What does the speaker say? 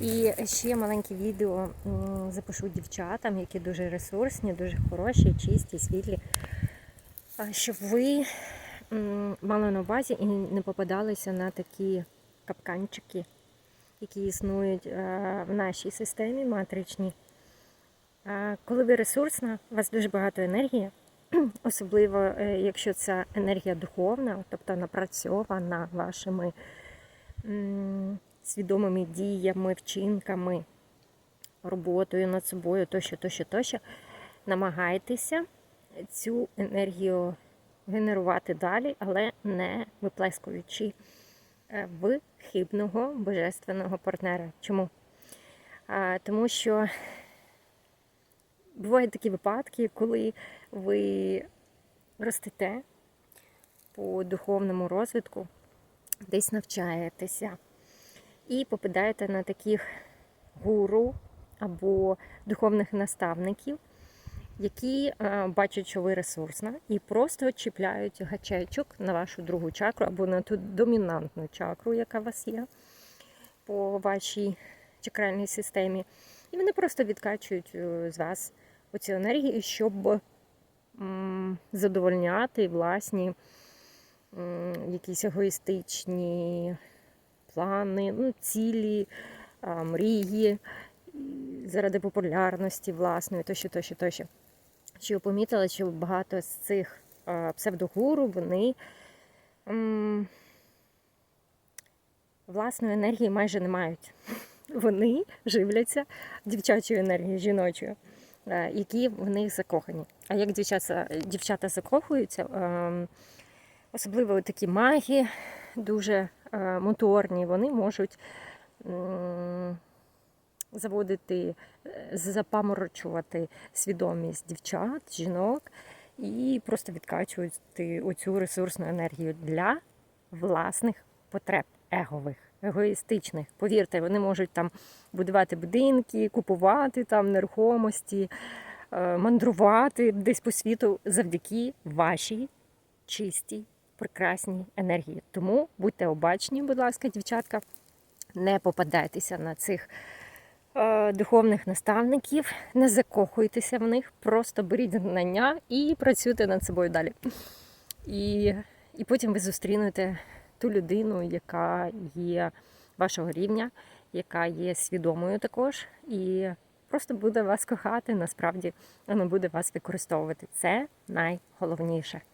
І ще маленьке відео запишу дівчатам, які дуже ресурсні, дуже хороші, чисті, світлі. Щоб ви мали на увазі і не попадалися на такі капканчики, які існують е, в нашій системі матричній. Коли ви ресурсна, у вас дуже багато енергії, особливо е, якщо ця енергія духовна, тобто напрацьована вашими свідомими діями, вчинками, роботою над собою, тощо, тощо, тощо, намагайтеся цю енергію генерувати далі, але не виплескуючи е, в хибного божественного партнера. Чому? Тому що бувають такі випадки, коли ви ростете по духовному розвитку, десь навчаєтеся і попадаєте на таких гуру або духовних наставників, які е, бачать, що ви ресурсна, і просто чіпляють гачечок на вашу другу чакру або на ту домінантну чакру, яка у вас є по вашій чакральній системі. І вони просто відкачують е, з вас оцю енергію, щоб задовольняти власні якісь егоїстичні плани, ну, цілі, мрії заради популярності власної, тощо, тощо, тощо. Що помітила, що багато з цих псевдогуру вони власної енергії майже не мають. Вони живляться дівчачою енергією, жіночою, які в них закохані. А як дівчата, дівчата закохуються, ем, особливо такі маги, дуже е, моторні, вони можуть заводити, е, запаморочувати свідомість дівчат, жінок і просто відкачувати оцю ресурсну енергію для власних потреб егових, егоїстичних. Повірте, вони можуть там будувати будинки, купувати там нерухомості, е, мандрувати десь по світу завдяки вашій чистій, прекрасній енергії. Тому будьте обачні, будь ласка, дівчатка, не попадайтеся на цих е, духовних наставників, не закохуйтеся в них, просто беріть знання і працюйте над собою далі. І, і потім ви зустрінете ту людину, яка є вашого рівня, яка є свідомою також, і просто буде вас кохати, насправді вона буде вас використовувати. Це найголовніше.